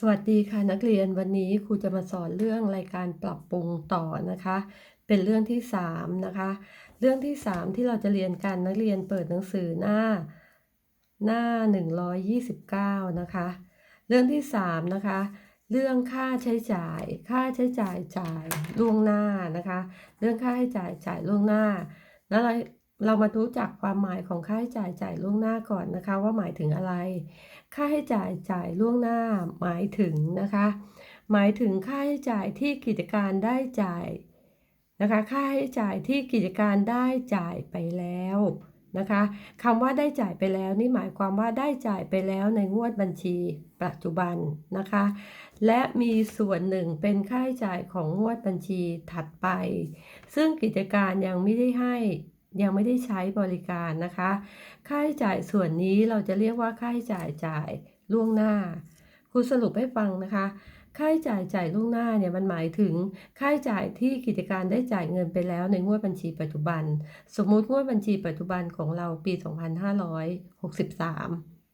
สวัสดีค่ะนักเรียนวันนี้ครูจะมาสอนเรื่องรายการปรับปรุงต่อนะคะ เป็นเรื่องที่3นะคะ เรื่องที่ 3 ที่เราจะเรียนกันนักเรียนเปิดหนังสือหน้าหน้า 129 นะคะ เรื่องที่3นะคะ เรื่องค่าใช้จ่าย ค่าใช้จ่ายจ่ายล่วงหน้านะคะ เรื่องค่าใช้จ่ายจ่ายล่วงหน้า แล้ว เรามารู้จักความหมายของค่าใช้จ่ายจ่ายล่วงหน้าก่อนนะคะ ว่าหมายถึงอะไร ค่าใช้จ่ายจ่ายล่วงหน้าหมายถึงนะคะ หมายถึงค่าใช้จ่ายที่กิจการได้จ่ายนะคะ ค่าใช้จ่ายที่กิจการได้จ่ายไปแล้วนะคะคำว่าได้จ่ายไปแล้วนี่หมายความว่าได้จ่ายไปแล้วในงวดบัญชีปัจจุบันนะคะ และมีส่วนหนึ่งเป็นค่าใช้จ่ายของงวดบัญชีถัดไป ซึ่งกิจการยังไม่ได้ให้ ยังไม่ได้ใช้บริการนะคะ ค่าใช้จ่ายส่วนนี้เราจะเรียกว่าค่าใช้จ่ายจ่ายล่วงหน้าครูสรุปให้ฟังนะคะ ค่าใช้จ่ายจ่ายล่วงหน้าเนี่ยมันหมายถึง ค่าใช้จ่ายที่กิจการได้จ่ายเงินไปแล้วในงวดบัญชีปัจจุบัน สมมุติงวดบัญชีปัจจุบันของเราปี 2563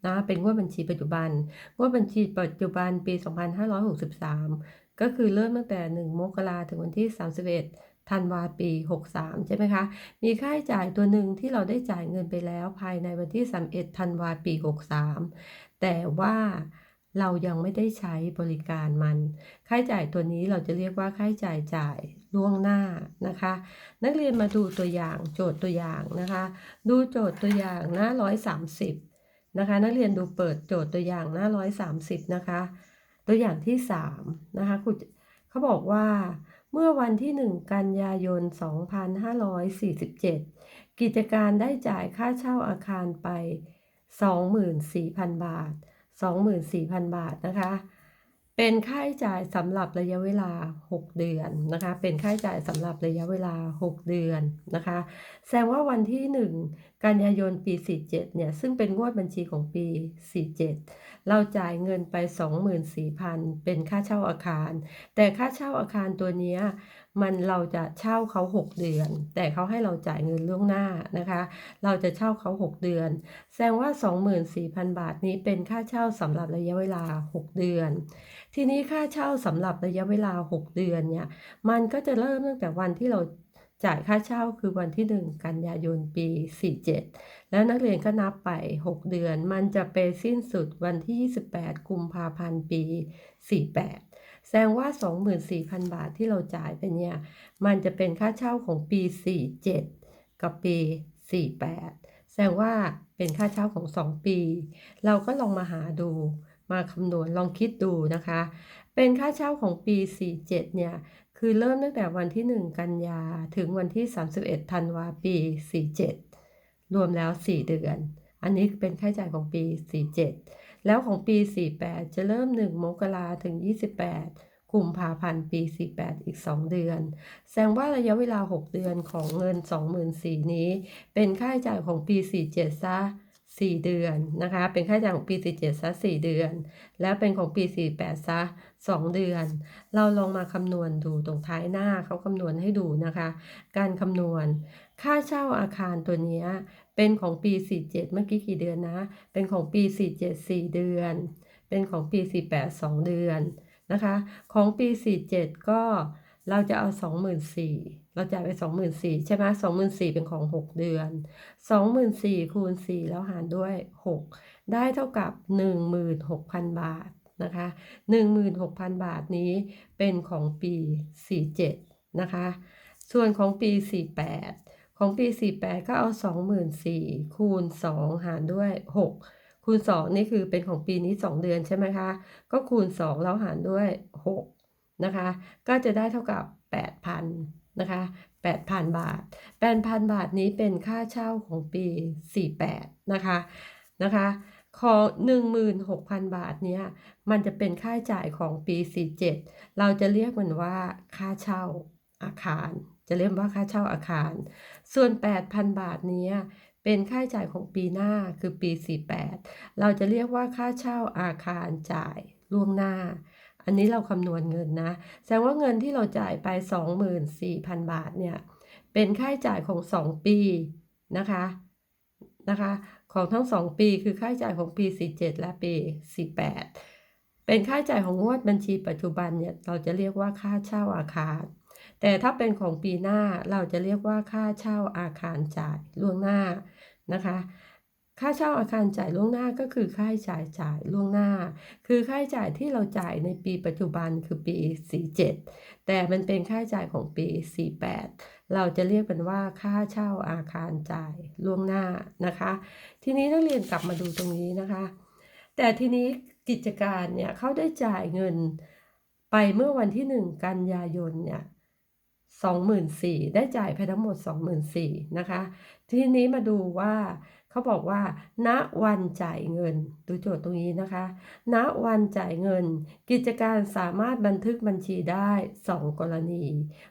นะเป็นงวดบัญชีปัจจุบัน งวดบัญชีปัจจุบันปี 2563 ก็คือเริ่มตั้งแต่ 1 มกราถึงวันที่ 31 ธันวาปี 63 ใช่ไหมคะ มีค่าใช้จ่ายตัวหนึ่งที่เราได้จ่ายเงินไปแล้วภายในวันที่ 31 ธันวาปี 63 แต่ว่าเรายังไม่ได้ใช้บริการมัน ค่าใช้จ่ายตัวนี้เราจะเรียกว่าค่าใช้จ่ายจ่ายล่วงหน้านะคะ นักเรียนมาดูตัวอย่างโจทย์ตัวอย่างนะคะ ดูโจทย์ตัวอย่างหน้า 130 นะคะ นักเรียนดูเปิดโจทย์ตัวอย่างหน้า 130 นะคะ ตัวอย่างที่ 3 นะคะคุณเขาบอกว่า เมื่อวันที่ 1 กันยายน 2547 กิจการได้จ่ายค่าเช่าอาคารไป 24,000 บาท 24,000 บาทนะคะ เป็นค่าใช้จ่ายสำหรับระยะเวลา 6 เดือนนะคะ เป็นค่าใช้จ่ายสำหรับระยะเวลา 6 เดือนนะคะ แสดงว่าวันที่ 1 กันยายนปี 47 เนี่ย ซึ่งเป็นงวดบัญชีของปี 47 เราจ่ายเงินไป 24,000 เป็นค่าเช่าอาคาร แต่ค่าเช่าอาคารตัวนี้มันเราจะเช่าเขา 6 เดือน แต่เขาให้เราจ่ายเงินล่วงหน้านะคะ เราจะเช่าเขา 6 เดือน แสดงว่า 24,000 บาทนี้เป็นค่าเช่าสำหรับระยะเวลา 6 เดือน ทีนี้ค่าเช่าสำหรับระยะเวลา 6 เดือนเนี่ยมันก็จะเริ่มตั้งแต่วันที่เรา จ่ายค่าเช่าคือวันที่ 1 กันยายนปี 47 แล้วนักเรียนก็นับไป 6 เดือน มันจะไปสิ้นสุดวันที่ 28 กุมภาพันธ์ปี 48 แสดงว่า 24,000 บาทที่เราจ่ายไปเนี่ย มันจะเป็นค่าเช่าของปี 47 กับปี 48 แสดงว่าเป็นค่าเช่าของ 2 ปี เราก็ลองมาหาดู มาคำนวณลองคิดดูนะคะ เป็นค่าเช่าของปี 47 เนี่ย คือเริ่มตั้งแต่วันที่ 1 กันยาถึงวันที่ 31ธันวาปี 47 รวมแล้ว 4 เดือน อันนี้เป็นค่าใช้จ่ายของปี 47 แล้วของปี 48 จะเริ่ม 1 มกราถึง 28 กุมภาพันธ์ปี 48 อีก 2 เดือน แสดงว่าระยะเวลา 6 เดือนของเงิน 24,000นี้ เป็นค่าใช้จ่ายของปี 47 ซะ 4 เดือนนะคะ เป็นค่าใช้จ่ายของปี 47ซะ4เดือน แล้วเป็นของปี 48ซะ2 เดือน เราลองมาคำนวณดูตรงท้ายหน้าเขาคำนวณให้ดูนะคะ การคำนวณ ค่าเช่าอาคารตัวนี้เป็นของปี 47 เมื่อกี้กี่เดือนนะ เป็นของปี 47 4 เดือน เป็นของปี 48 2 เดือนนะคะ ของปี 47 ก็ เราจะเอาสองหมื่นสี่เราจ่ายไปสองหมื่นสี่ใช่ไหมสองหมื่นสี่เป็นของหกเดือนสองหมื่นสี่คูณสี่แล้วหารด้วยหกได้เท่ากับหนึ่งหมื่นหกพันบาทนะคะหนึ่งหมื่นหกพันบาทนี้เป็นของปีสี่เจ็ดนะคะ ส่วนของปีสี่แปดของปีสี่แปดก็เอาสองหมื่นสี่คูณสองหารด้วยหกคูณสองนี่คือเป็นของปีนี้สองเดือนใช่ไหมคะ ก็คูณสองแล้วหารด้วยหก นะคะ ก็จะได้เท่ากับ 8,000นะคะ8,000 บาท 8,000 บาทนี้เป็นค่าเช่าของปี 48 นะคะ นะคะของ 16,000 บาทเนี้ยมันจะเป็นค่าจ่ายของปี 47 เราจะเรียกมันว่าค่าเช่าอาคาร จะเรียกว่าค่าเช่าอาคาร ส่วน 8,000 บาทนี้เป็นค่าใช้จ่ายของปีหน้าคือปี 48 เราจะเรียกว่าค่าเช่าอาคารจ่ายล่วงหน้า อันนี้เราคำนวณเงินนะ แสดงว่าเงินที่เราจ่ายไป 24,000 บาทเนี่ย เป็นค่าใช้จ่ายของ 2 ปีนะคะ นะคะ ของทั้ง 2 ปีคือค่าใช้จ่ายของปี 47 และปี 48 เป็เป็นค่าใช้จ่ายของงวดบัญชีปัจจุบันเนี่ยเราจะเรียกว่าค่าเช่าอาคารแต่ถ้าเป็นของปีหน้าเราจะเรียกว่าค่าเช่าอาคารจ่ายล่วงหน้านะคะ ค่าเช่าอาคารจ่ายล่วงหน้าก็คือค่าใช้จ่ายจ่ายล่วงหน้า คือค่าใช้จ่ายที่เราจ่ายในปีปัจจุบันคือปี 47 แต่มันเป็นค่าใช้จ่ายของปี 48 เราจะเรียกเป็นว่าค่าเช่าอาคารจ่ายล่วงหน้านะคะ ทีนี้นักเรียนกลับมาดูตรงนี้นะคะ แต่ทีนี้กิจการเนี่ยเขาได้จ่ายเงินไปเมื่อวันที่ 1 กันยายนเนี่ย24,000ได้จ่ายไปทั้งหมด 24,000นะคะ ทีนี้มาดูว่า เขาบอกว่า ณวันจ่ายเงินดูโจทย์ตรงนี้นะคะ ณวันจ่ายเงิน กิจการสามารถบันทึกบัญชีได้ 2 กรณี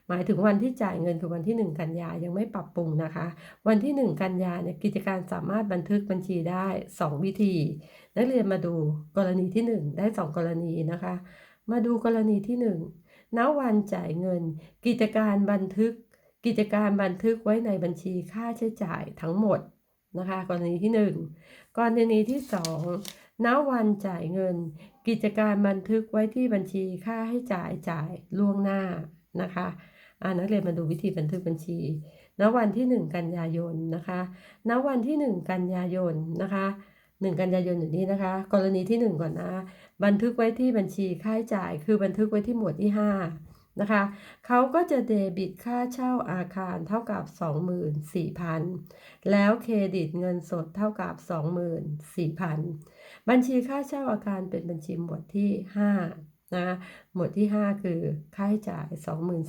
หมายถึงวันที่จ่ายเงินคือวันที่ 1 กันยายังไม่ปรับปรุงนะคะ วันที่ 1 กันยาเนี่ยกิจการสามารถบันทึกบัญชีได้ 2 วิธี นักเรียนมาดูกรณีที่ 1 ได้ 2 กรณีนะคะ มาดูกรณีที่ 1 ณวันจ่ายเงิน กิจการบันทึกกิจการบันทึกไว้ในบัญชีค่าใช้จ่ายทั้งหมด นะคะ กรณีที่ 1 กรณีที่2ณวันจ่ายเงิน กิจการบันทึกไว้ที่บัญชีค่าให้จ่ายจ่ายล่วงหน้านะคะอ่านักเรียนมาดูวิธีบันทึกบัญชีณวันที่ 1 กันยายนนะคะณวันที่ 1 กันยายนนะคะ1กันยายนอยู่นี่นะคะ กรณีที่ 1 ก่อนนะ บันทึกไว้ที่บัญชีค่าใช้จ่าย คือบันทึกไว้ที่หมวดที่ 5 นะคะเขาก็จะเดบิตค่าเช่าอาคารเท่ากับ 24,000 แล้วเครดิตเงินสดเท่ากับ 24,000 บัญชีค่าเช่าอาคารเป็นบัญชีหมวดที่ 5 นะ หมวดที่ 5 คือค่าใช้จ่าย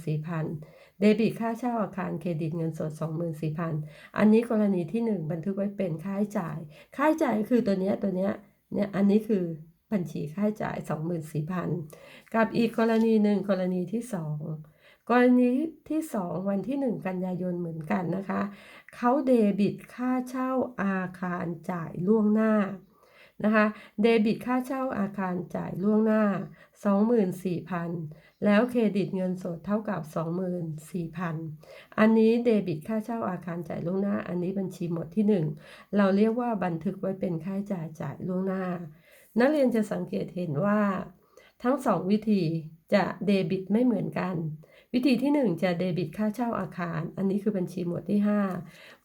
24,000 เดบิตค่าเช่าอาคารเครดิตเงินสด 24,000 อันนี้กรณีที่ 1 บันทึกไว้เป็นค่าใช้จ่าย ค่าใช้จ่ายคือตัวเนี้ยตัวเนี้ยเนี่ยอันนี้คือ บัญชีค่าใช้จ่าย 24,000 กับอีกกรณีหนึ่งกรณีที่ 2 กรณีที่ 2 วันที่ 1 กันยายนเหมือนกันนะคะเขาเดบิตค่าเช่าอาคารจ่ายล่วงหน้านะคะเดบิตค่าเช่าอาคารจ่ายล่วงหน้า 24,000 แล้วเครดิตเงินสดเท่ากับ 24,000 อันนี้เดบิตค่าเช่าอาคารจ่ายล่วงหน้า อันนี้บัญชีหมดที่ 1 เราเรียกว่าบันทึกไว้เป็นค่าใช้จ่ายจ่ายล่วงหน้า นักเรียนจะสังเกตเห็นว่า ทั้ง2วิธีจะเดบิตไม่เหมือนกัน วิธีที่ 1 จะเดบิตค่าเช่าอาคาร อันนี้คือบัญชีหมวดที่ 5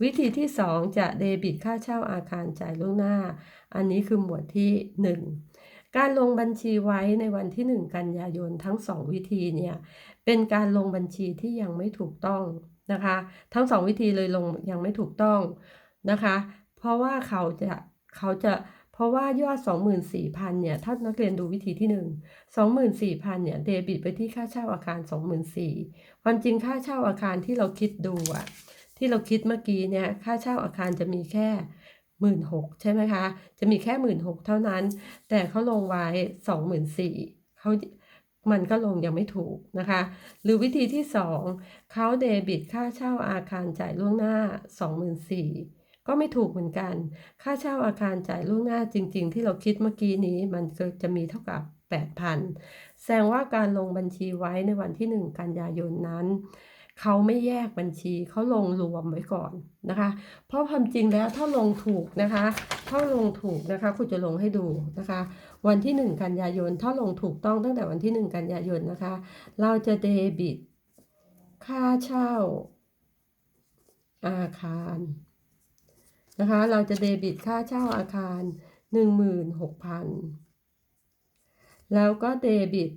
วิธีที่ 2 จะเดบิตค่าเช่าอาคารจ่ายล่วงหน้า อันนี้คือหมวดที่ 1 การลงบัญชีไว้ในวันที่ 1 กันยายนทั้ง 2 วิธีเนี่ยเป็นการลงบัญชีที่ยังไม่ถูกต้องนะคะ ทั้ง 2 วิธีเลยลงยังไม่ถูกต้องนะคะ เพราะว่าเขาจะเขาจะ เพราะว่ายอด 24,000เนี่ยถ้านักเรียนดูวิธีที่ 1 24,000เนี่ยเดบิตไปที่ค่าเช่าอาคาร 24,000ความจริงค่าเช่าอาคารที่เราคิดดูอะที่เราคิดเมื่อกี้เนี่ยค่าเช่าอาคารจะมีแค่16,000ใช่ไหมคะ จะมีแค่16,000เท่านั้น แต่เขาลงไว้24,000เขามันก็ลงยังไม่ถูกนะคะ หรือวิธีที่2เขาเดบิตค่าเช่าอาคารจ่ายล่วงหน้า24,000 ก็ไม่ถูกเหมือนกัน ค่าเช่าอาคารจ่ายล่วงหน้าจริง ๆ ที่เราคิดเมื่อกี้นี้มันก็จะมีเท่ากับ 8,000 แสดงว่าการลงบัญชีไว้ในวันที่ 1 กันยายนนั้นเขาไม่แยกบัญชีเขาลงรวมไว้ก่อนนะคะ เพราะความจริงแล้วถ้าลงถูกนะคะถ้าลงถูกนะคะคุณจะลงให้ดูนะคะ วันที่ 1 กันยายนถ้าลงถูกต้องตั้งแต่วันที่ 1 กันยายนนะคะ เราจะเดบิต ค่าเช่า อาคาร นะคะ เราจะเดบิตค่าเช่าอาคาร 16,000 แล้วก็เดบิต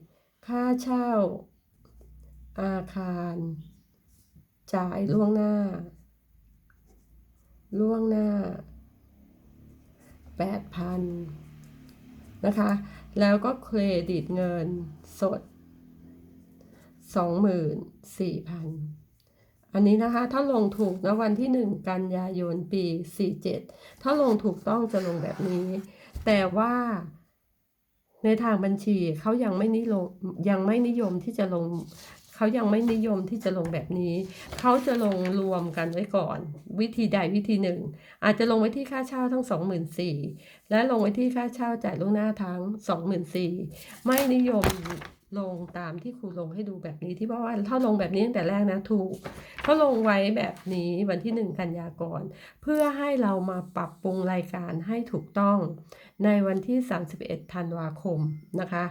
ค่าเช่าอาคาร จ่ายล่วงหน้า ล่วงหน้า 8,000 นะคะ แล้วก็เครดิตเงินสด 24,000 อันนี้นะคะถ้าลงถูกนะวันที่ 1 กันยายนปี 47 ถ้าลงถูกต้องจะลงแบบนี้ แต่ว่าในทางบัญชีเขายังไม่นิยมยังไม่นิยมที่จะลงเขายังไม่นิยมที่จะลงแบบนี้ เขาจะลงรวมกันไว้ก่อน วิธีใดวิธีหนึ่ง อาจจะลงไว้ที่ค่าเช่าทั้ง 24,000และลงไว้ที่ค่าเช่าจ่ายล่วงหน้าทั้ง 24,000ไม่นิยม ลงตามที่ครูลงให้ดูแบบนี้ที่บอกว่าถ้าลงแบบนี้ตั้งแต่แรกนะถูกเขาลงไว้แบบนี้วันที่ 1 กันยากรเพื่อให้เรามาปรับปรุงรายการให้ถูกต้อง ในวันที่ 31 ธันวาคมนะคะ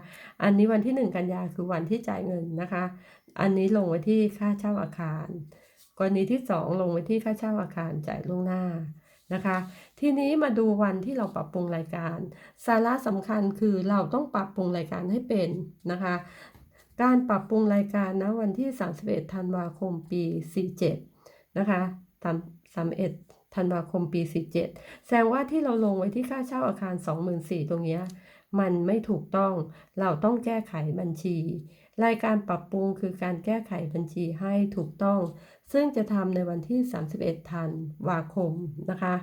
อันนี้วันที่ 1 กันยาคือวันที่จ่ายเงินนะคะ อันนี้ลงไว้ที่ค่าเช่าอาคาร กรณีที่ 2 ลงไว้ที่ค่าเช่าอาคารจ่ายล่วงหน้านะคะ ทีนี้มาดูวันที่เราปรับปรุงรายการ สาระสำคัญคือเราต้องปรับปรุงรายการให้เป็นนะคะ การปรับปรุงรายการนะวันที่ 31 ธันวาคมปี 47 นะคะ31 ธันวาคมปี 47 แสดงว่าที่เราลงไว้ที่ค่าเช่าอาคาร 24,000ตรงนี้มันไม่ถูกต้อง เราต้องแก้ไขบัญชี รายการปรับปรุงคือการแก้ไขบัญชีให้ถูกต้อง ซึ่งจะทำในวันที่ 31 ธันวาคมนะคะ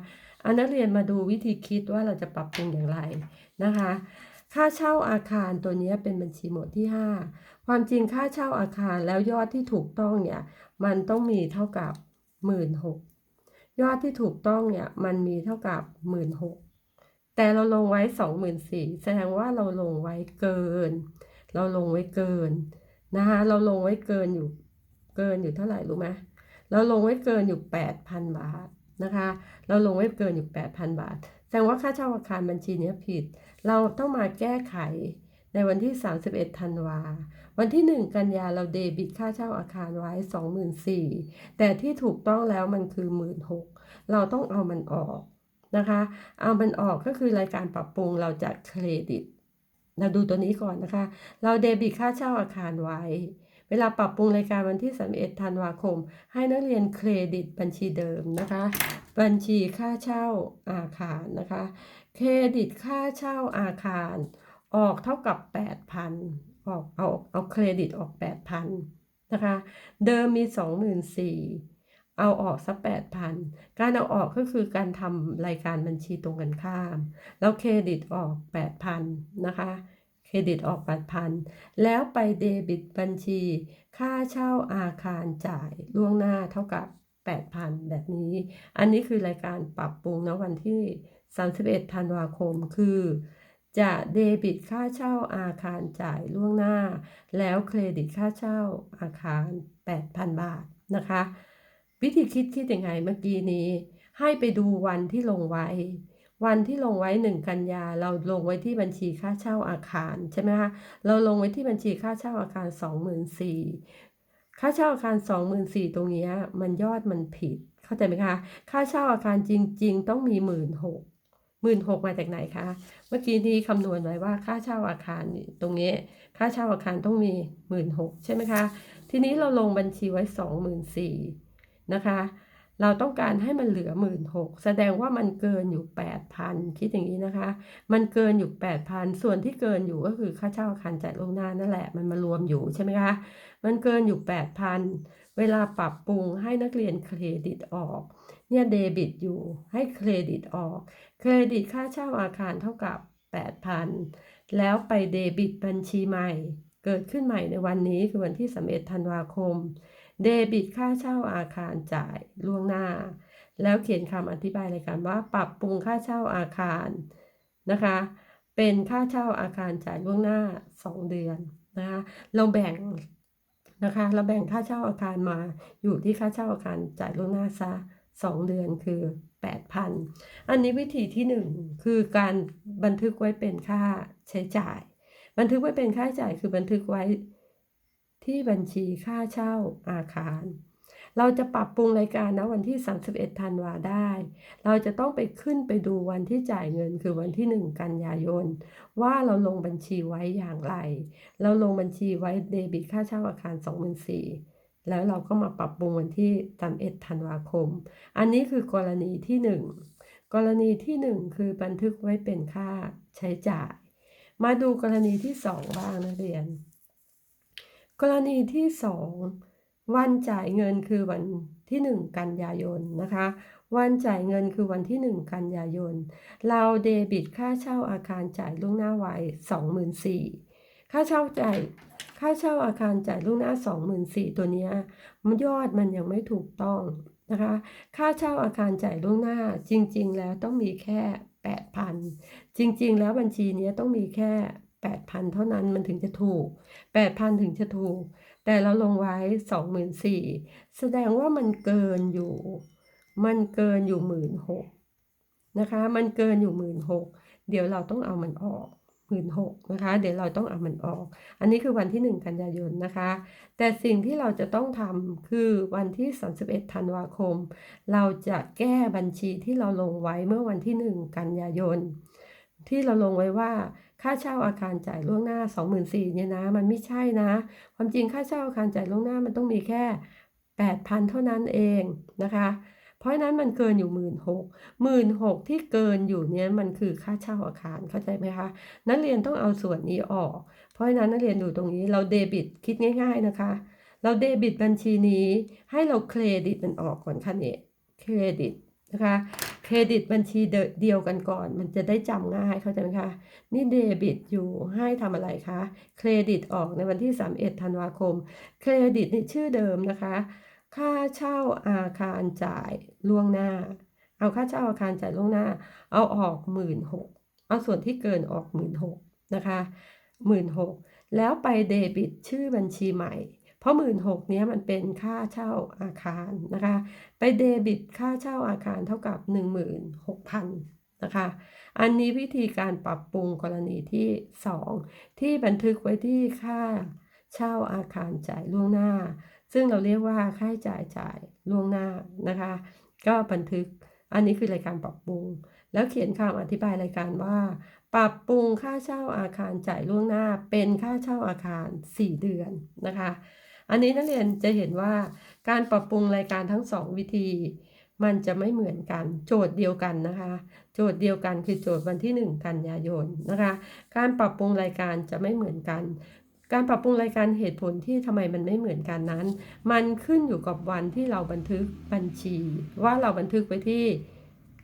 อันนักเรียนมาดูวิธีคิดว่าเราจะปรับปรุงอย่างไรนะคะ ค่าเช่าอาคารตัวนี้เป็นบัญชีหมวดที่ 5 ความจริงค่าเช่าอาคารแล้วยอดที่ถูกต้องเนี่ยมันต้องมีเท่ากับ 1 6ื่นยอดที่ถูกต้องเนี่ยมันมีเท่ากับ 1 6ื่นแต่เราลงไว้ 24,000แสดงว่าเราลงไว้เกิน เราลงไว้เกินนะคะเราลงไว้เกินอยู่เกินอยู่เท่าไหร่รู้ไหมเราลงไว้เกินอยู่ 8,000 บาทนะคะ เราลงไว้เกินอยู่ 8,000 บาท แสดงว่าค่าเช่าอาคารบัญชีนี้ผิด เราต้องมาแก้ไขในวันที่ 31 ธันวา วันที่ 1 กันยาเราเดบิตค่าเช่าอาคารไว้ 24,000แต่ที่ถูกต้องแล้วมันคือ16,000เราต้องเอามันออกนะคะ เอามันออกก็คือรายการปรับปรุงเราจะเครดิต เราดูตัวนี้ก่อนนะคะ เราเดบิตค่าเช่าอาคารไว้ เวลาปรับปรุงรายการวันที่ 31 ธันวาคม ให้นักเรียนเครดิตบัญชีเดิมนะคะ บัญชีค่าเช่าอาคารนะคะ เครดิตค่าเช่าอาคาร ออกเท่ากับ 8,000 ออกเอาเอาเครดิตออก 8,000 นะคะ เดิมมี 24,000 เอาออกสัก8,000การเอาออกก็คือการทำรายการบัญชีตรงกันข้าม แล้วเครดิตออก8,000นนะคะ เครดิตออก8,000แล้วไปเดบิตบัญชี ค่าเช่าอาคารจ่ายล่วงหน้าเท่ากับ8,000แบบนี้ อันนี้คือรายการปรับปรุงนะวันที่ 31ธันวาคมคือจะเดบิตค่าเช่าอาคารจ่ายล่วงหน้า แล้วเครดิตค่าเช่าอาคาร 8,000 บาทนะคะ วิธีคิดคิดยังไงเมื่อกี้นี้ ให้ไปดูวันที่ลงไว้ วันที่ลงไว้1กันยาเราลงไว้ที่บัญชีค่าเช่าอาคารใช่ไหมคะเราลงไว้ที่บัญชีค่าเช่าอาคาร24,000ค่าเช่าอาคาร24,000ตรงนี้มันยอดมันผิด เข้าใจไหมคะ ค่าเช่าอาคารจริง ๆ ต้องมี16,000 16,000มาจากไหนคะ เมื่อกี้นี้คำนวณไว้ว่าค่าเช่าอาคารตรงนี้ ค่าเช่าอาคารต้องมี16,000ใช่ไหมคะ ทีนี้เราลงบัญชีไว้24,000นสี่ นะคะ เราต้องการให้มันเหลือ16,000แสดงว่ามันเกินอยู่8,000คิดอย่างนี้นะคะ มันเกินอยู่8,000ส่วนที่เกินอยู่ก็คือค่าเช่าอาคารจ่ายล่วงหน้านั่นแหละมันมารวมอยู่ใช่ไหมคะมันเกินอยู่8,000เวลาปรับปรุงให้นักเรียนเครดิตออกเนี่ยเดบิตอยู่ให้เครดิตออก เครดิตค่าเช่าอาคารเท่ากับ 8,000 แล้วไปเดบิตบัญชีใหม่ เกิดขึ้นใหม่ในวันนี้คือวันที่ 31 ธันวาคม เดบิตค่าเช่าอาคารจ่ายล่วงหน้า แล้วเขียนคำอธิบายรายการว่าปรับปรุงค่าเช่าอาคารนะคะ เป็นค่าเช่าอาคารจ่ายล่วงหน้า 2 เดือนนะคะเราแบ่งนะคะ เราแบ่งค่าเช่าอาคารมาอยู่ที่ค่าเช่าอาคารจ่ายล่วงหน้าซะ2 เดือนคือ 8,000 อันนี้วิธีที่ 1 คือการบันทึกไว้เป็นค่าใช้จ่าย บันทึกไว้เป็นค่าใช้จ่ายคือบันทึกไว้ ที่บัญชีค่าเช่าอาคาร เราจะปรับปรุงรายการนะวันที่ 31 ธันวาได้ เราจะต้องไปขึ้นไปดูวันที่จ่ายเงินคือวันที่ 1 กันยายน ว่าเราลงบัญชีไว้อย่างไร เราลงบัญชีไว้เดบิตค่าเช่าอาคาร 24,000แล้วเราก็มาปรับปรุงวันที่31ธันวาคม อันนี้คือกรณีที่ 1 กรณีที่ 1 คือบันทึกไว้เป็นค่าใช้จ่าย มาดูกรณีที่ 2 บ้างนักเรียน กรณีที่ 2 วันจ่ายเงินคือวันที่ 1 กันยายนนะคะ วันจ่ายเงินคือวันที่ 1 กันยายน เราเดบิตค่าเช่าอาคารจ่ายล่วงหน้าไว้24,000ค่าเช่าจ่ายค่าเช่าอาคารจ่ายล่วงหน้า 24,000ตัวนี้ยมันยอดมันยังไม่ถูกต้องนะคะ ค่าเช่าอาคารจ่ายล่วงหน้าจริง ๆ แล้วต้องมีแค่ 8,000 จริง ๆ แล้วบัญชีนี้ต้องมีแค่ 8,000 เท่านั้นมันถึงจะถูก 8,000 ถึงจะถูก แต่เราลงไว้ 24,000แสดงว่ามันเกินอยู่ มันเกินอยู่16,000นะคะ มันเกินอยู่16,000เดี๋ยวเราต้องเอามันออก16,000นะคะ เดี๋ยวเราต้องเอามันออก อันนี้คือวันที่ 1 กันยายนนะคะ แต่สิ่งที่เราจะต้องทำคือวันที่ 31 ธันวาคม เราจะแก้บัญชีที่เราลงไว้เมื่อวันที่ 1 กันยายน ที่เราลงไว้ว่า ค่าเช่าอาคารจ่ายล่วงหน้า 24,000เนี่ยนะ มันไม่ใช่นะ ความจริงค่าเช่าอาคารจ่ายล่วงหน้ามันต้องมีแค่ 8,000 เท่านั้นเองนะคะ เพราะนั้นมันเกินอยู่16,000 16,000ที่เกินอยู่เนี่ยมันคือค่าเช่าอาคารเข้าใจไหมคะ นักเรียนต้องเอาส่วนนี้ออก เพราะฉะนั้นนักเรียนดูตรงนี้เราเดบิตคิดง่าย ๆนะคะ เราเดบิตบัญชีนี้ให้เราเครดิตมันออกก่อนค่ะเนี่ยเครดิต นะคะเครดิตบัญชีเดียวกันก่อน มันจะได้จำง่ายเข้าใจไหมคะ นี่เดบิตอยู่ให้ทำอะไรคะเครดิตออกในวันที่ 31ธันวาคม เครดิตในชื่อเดิมนะคะ ค่าเช่าอาคารจ่ายล่วงหน้า เอาค่าเช่าอาคารจ่ายล่วงหน้า เอาออก16,000เอาส่วนที่เกินออก16,000นะคะ16,000แล้วไปเดบิตชื่อบัญชีใหม่ ราะ16,000เนี้ยมันเป็นค่าเช่าอาคารนะคะ ไปเดบิตค่าเช่าอาคารเท่ากับ 16,000นะคะ อันนี้วิธีการปรับปรุงกรณีที่ 2 ที่บันทึกไว้ที่ค่าเช่าอาคารจ่ายล่วงหน้า ซึ่งเราเรียกว่าค่าใช้จ่ายจ่ายล่วงหน้านะคะ ก็บันทึกอันนี้คือรายการปรับปรุง แล้วเขียนคำอธิบายรายการว่า ปรับปรุงค่าเช่าอาคารจ่ายล่วงหน้า เป็นค่าเช่าอาคาร 4 เดือนนะคะ อันนี้นักเรียนจะเห็นว่าการปรับปรุงรายการทั้ง2วิธี มันจะไม่เหมือนกัน โจทย์เดียวกันนะคะ โจทย์เดียวกันคือโจทย์วันที่ 1 กันยายนนะคะ การปรับปรุงรายการจะไม่เหมือนกัน การปรับปรุงรายการเหตุผลที่ทำไมมันไม่เหมือนกันนั้น มันขึ้นอยู่กับวันที่เราบันทึกบัญชี ว่าเราบันทึกไว้ที่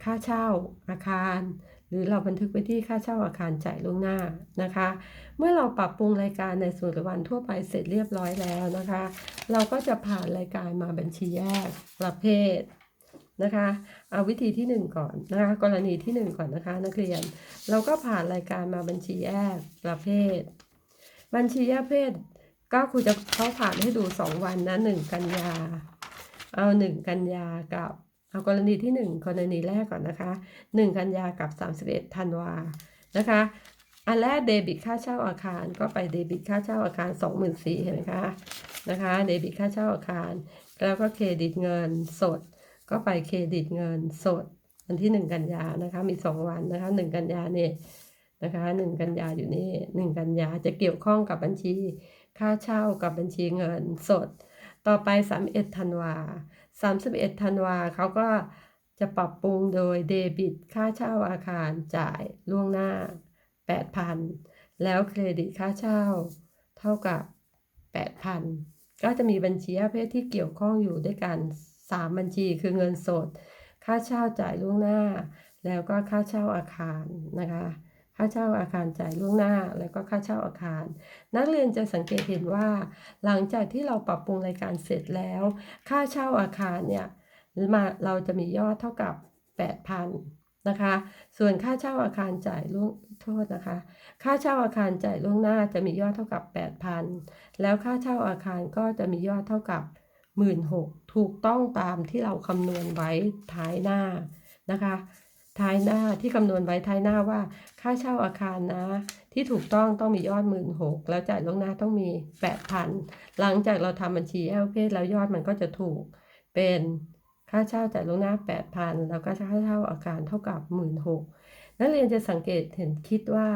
ค่าเช่าอาคาร หรือเราบันทึกไว้ที่ค่าเช่าอาคารจ่ายล่วงหน้านะคะ เมื่อเราปรับปรุงรายการในส่วนวัลทั่วไปเสร็จเรียบร้อยแล้วนะคะ เราก็จะผ่านรายการมาบัญชีแยกประเภทนะคะเอาวิธีที่ 1 ก่อนนะคะ กรณีที่ 1 ก่อนนะคะ นักเรียน เราก็ผ่านรายการมาบัญชีแยกประเภท บัญชีแยกประเภทก็ครูจะเขาผ่านให้ดู 2 วันนะ1กันยา เอา 1 กันยากับ เอากรณีที่ 1 กรณีแรกก่อนนะคะ 1 กันยากับ 31ธันวานะคะอันแรกเดบิตค่าเช่าอาคารก็ไปเดบิตค่าเช่าอาคาร 24,000เห็นไหมคะนะคะเดบิตค่าเช่าอาคาร แล้วก็เครดิตเงินสด ก็ไปเครดิตเงินสดวันที่ 1 กันยานะคะมี 2 วันนะคะ1กันยาเนี่ยนะคะ1กันยาอยู่นี่1กันยาจะเกี่ยวข้องกับบัญชีค่าเช่ากับบัญชีเงินสด ต่อไป 31ธันวา 31 ธันวาเขาก็จะปรับปรุงโดยเดบิตค่าเช่าอาคารจ่ายล่วงหน้า 8,000 แล้วเครดิตค่าเช่าเท่ากับ 8,000 ก็จะมีบัญชีประเภทที่เกี่ยวข้องอยู่ด้วยกัน 3 บัญชีคือเงินสด ค่าเช่าจ่ายล่วงหน้า แล้วก็ค่าเช่าอาคารนะคะาเช่าอาคารจ่ายล่วงหน้า แล้วก็ค่าเช่าอาคาร นักเรียนจะสังเกตเห็นว่า หลังจากที่เราปรับปรุงรายการเสร็จแล้ว ค่าเช่าอาคารเนี่ยมาเราจะมียอดเท่ากับ 8,000นะคะ ส่วนค่าเช่าอาคารจ่ายล่วงโทษนะคะ ค่าเช่าอาคารจ่ายล่วงหน้าจะมียอดเท่ากับ 8,000 แล้วค่าเช่าอาคารก็จะมียอดเท่ากับ 16,000ถูกต้องตามที่เราคำนวณไว้ท้ายหน้านะคะ ท้ายหน้าที่คำนวณไว้ท้ายหน้าว่า ค่าเช่าอาคารนะ ที่ถูกต้องต้องมียอด16,000แล้วจ่ายล่วงหน้าต้องมี8,000หลังจากเราทำบัญชีแอลเพศแล้วยอดมันก็จะถูกเป็นค่าเช่าจ่ายล่วงหน้า8,000แล้วก็ค่าเช่าอาคารเท่ากับ16,000นักเรียนจะสังเกตเห็นคิดว่า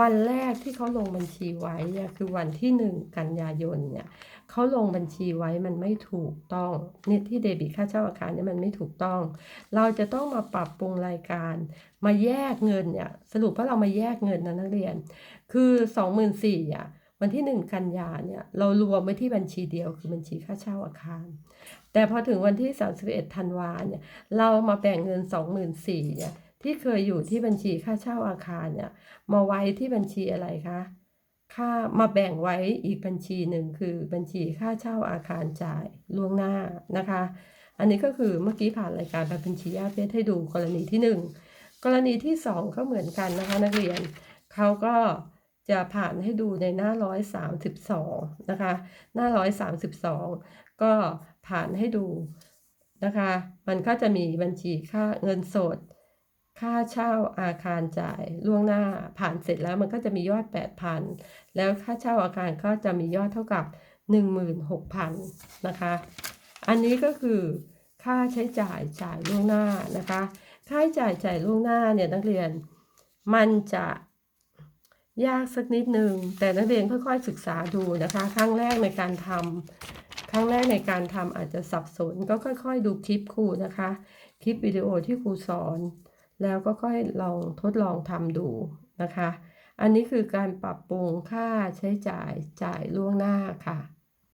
วันแรกที่เขาลงบัญชีไว้เนี่ยคือวันที่1กันยายนเนี่ย เขาลงบัญชีไว้มันไม่ถูกต้องเนี่ยที่เดบิตค่าเช่าอาคารเนี่ยมันไม่ถูกต้อง เราจะต้องมาปรับปรุงรายการ มาแยกเงินเนี่ยสรุปว่าเรามาแยกเงินนะนักเรียน คือ24,000อะวันที่1กันยาเนี่ยเรารวมไว้ที่บัญชีเดียวคือบัญชีค่าเช่าอาคาร แต่พอถึงวันที่ 31ธันวาเนี่ยเรามาแบ่งเงิน 24,000เนี่ยที่เคยอยู่ที่บัญชีค่าเช่าอาคารเนี่ยมาไว้ที่บัญชีอะไรคะ ค่ามาแบ่งไว้อีกบัญชีหนึ่งคือบัญชีค่าเช่าอาคารจ่ายล่วงหน้านะคะ อันนี้ก็คือเมื่อกี้ผ่านรายการแบบบัญชีอาเพศให้ดูกรณีที่ 1 กรณีที่ 2 ก็เหมือนกันนะคะนักเรียนเขาก็จะผ่านให้ดูในหน้า132นะคะหน้า132ก็ผ่านให้ดูนะคะ มันก็จะมีบัญชีค่าเงินสด ค่าเช่าอาคารจ่ายล่วงหน้าผ่านเสร็จแล้วมันก็จะมียอด 8,000 แล้วค่าเช่าอาคารก็จะมียอดเท่ากับ 16,000นะคะ อันนี้ก็คือค่าใช้จ่ายจ่ายล่วงหน้านะคะ ค่าใช้จ่ายจ่ายล่วงหน้าเนี่ยนักเรียนมันจะยากสักนิดนึงแต่นักเรียนค่อยๆศึกษาดูนะคะครั้งแรกในการทำครั้งแรกในการทำอาจจะสับสนก็ค่อย ๆ ดูคลิปครูนะคะ คลิปวิดีโอที่ครูสอน แล้วก็ค่อยลองทดลองทำดูนะคะ อันนี้คือการปรับปรุงค่าใช้จ่ายจ่ายล่วงหน้าค่ะ